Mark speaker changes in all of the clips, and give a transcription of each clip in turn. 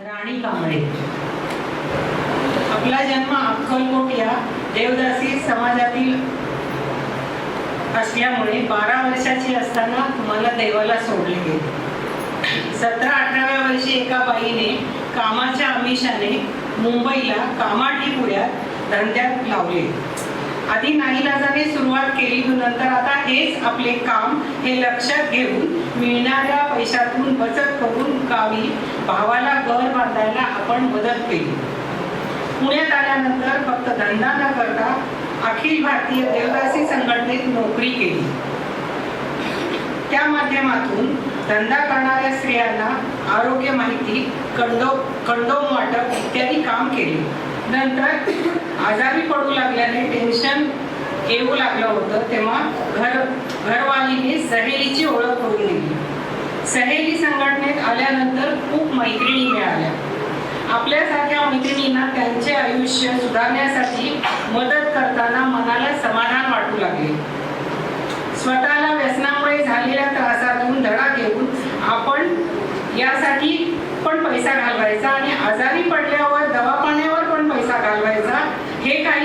Speaker 1: राणी कांबळे. आपला जन्म अक्कलकोट या देवदासी समाजातील असल्यामुळे बारा वर्षाची असताना मला देवाला सोडले गेले. सतरा अठराव्या वर्षी एका बाईने कामाच्या आमिषाने मुंबईला कामाठी पुढ्यात धंद्यात लावले. आधी नाईलाजाने सुरुवात केली नंतर आता हेच आपले काम हे लक्षात घेऊन मिळणाऱ्या पैशातून बचत करून गावी भावाला घर बांधायला आपण मदत केली. पुण्यात आल्यानंतर फक्त धंदा न करता अखिल भारतीय देवदासी संघटनेत नोकरी केली. त्या माध्यमातून धंदा करणाऱ्या स्त्रियांना आरोग्य माहिती कंडो कंडोम वाटप इत्यादी काम केले. नंतर आजारी पडू लागल्याने टेन्शन येऊ लागलं होतं तेव्हा घर घरवालीने सहेलीची ओळख करून दिली. सहेली संघटनेत आल्यानंतर खूप मैत्रिणी मिळाल्या. आपल्यासारख्या मैत्रिणींना त्यांचे आयुष्य सुधारण्यासाठी मदत करताना मनाला समाधान वाटू लागले. स्वतःला व्यसनामुळे झालेल्या त्रासातून धडा घेऊन आपण यासाठी पण पैसा घालवायचा आणि आजारी पडल्यावर दवाखान्यावर पण पैसा घालवायचा हे काय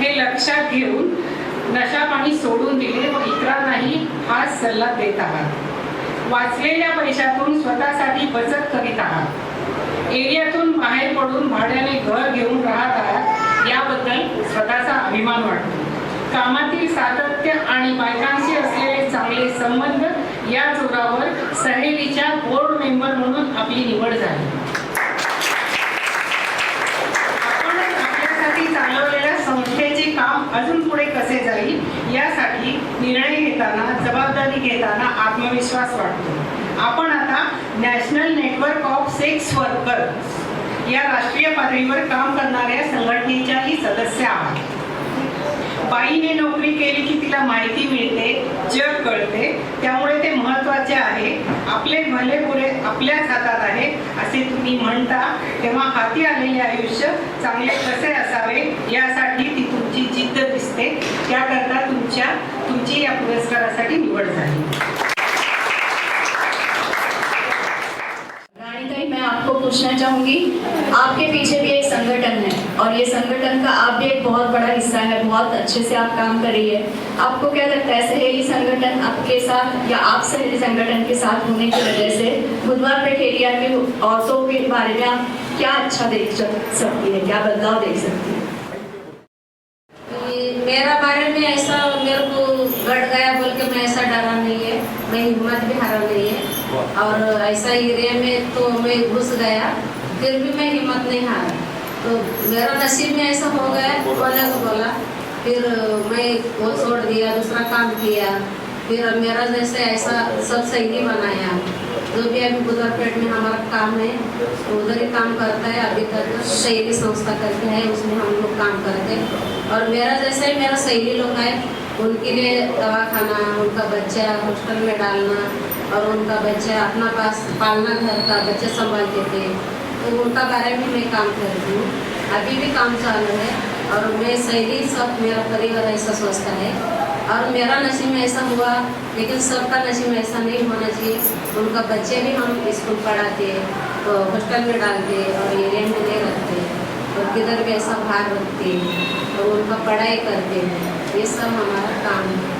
Speaker 1: हे लक्षात घेऊन नशा पाणी सोडून दिले व इतरांनाही हा सल्ला देत आहात. वाचलेल्या पैशातून स्वतःसाठी बचत करीत आहात. एरियातून बाहेर पडून भाड्याने घर घेऊन राहत आहात याबद्दल स्वतःचा अभिमान वाटतो. कामातील सातत्य आणि बायकांशी असलेले चांगले संबंध या जोरावर सहेलीच्या बोर्ड मेंबर म्हणून आपली निवड झाली. आपण आपल्यासाठी चालवलेल्या संस्थे काम अजून पुढे कसे जाईल यासाठी निर्णय घेताना जबाबदारी घेताना आत्मविश्वास वाटतो आपण आता National Network of Sex Worker या राष्ट्रीय पातळीवर काम करणाऱ्या संघटनेच्याही सदस्य आहात. बाईने नोकरी केली की तिला माहिती मिळते जग कळते त्यामुळे ते महत्त्वाचे आहे. आपले भले पुरे आपल्याच हातात आहे असे तुम्ही म्हणता. तेव्हा हाती आलेले आयुष्य चांगले कसे असावे यासाठी ती तुमची जिद्द दिसते. त्याकरता तुमच्या तुमची या पुरस्कारासाठी निवड झाली.
Speaker 2: मैं आपको पूछना चाहूंगी आपके पीछे भी एक संगठन है और ये संगठन का आप भी एक बहुत बड़ा हिस्सा है बहुत अच्छे से आप काम कर रही है। आपको क्या लगता है सहेली संगठन आपके साथ या आप सहेली संगठन के साथ होने की वजह से एरिया की बारे में आप क्या अच्छा देख सक- सकती है, क्या बदलाव देख सकती है?
Speaker 3: मेरा बारे में ऐसा मेरे को गड़ गया बोल के मैं ऐसा डरा नहीं है, मैं हिम्मत भी हारा नहीं है। और ऐसा एरिया में तो मैं घुस गया, फिर भी मैं हिम्मत नहीं हारा। तो मेरा नसीब में ऐसा हो गया बोला तो बोला, फिर मैं वो छोड़ दिया, दूसरा काम किया, फिर मेरा जैसे ऐसा सब सही बनाया। जो भी अभी बुधरपेट में हमारा काम है उधर ही काम करता है, अभी तक शैली संस्था करके है, उसमें हम लोग काम करते हैं। और मेरा जैसे ही मेरा सहेली लोग है, उनके लिए दवा खाना, उनका बच्चा हॉस्टल में डालना और उनका बच्चा अपना पास पालना घर का बच्चे संभालते थे तो उनका बारे में मैं काम करती हूँ। अभी भी काम चालू है और मैं सहेली सब मेरा परिवार ऐसा सोचता है। और मेरा नसीब ऐसा हुआ, लेकिन सबका नसीब ऐसा नहीं होना चाहिए। उनका बच्चे भी हम स्कूल पढ़ाते तो हॉस्टल में डालते और एरिया में नहीं रखते। और किधर भी ऐसा भार रखते हैं और उनका पढ़ाई करते हैं। ये सब हमारा काम है।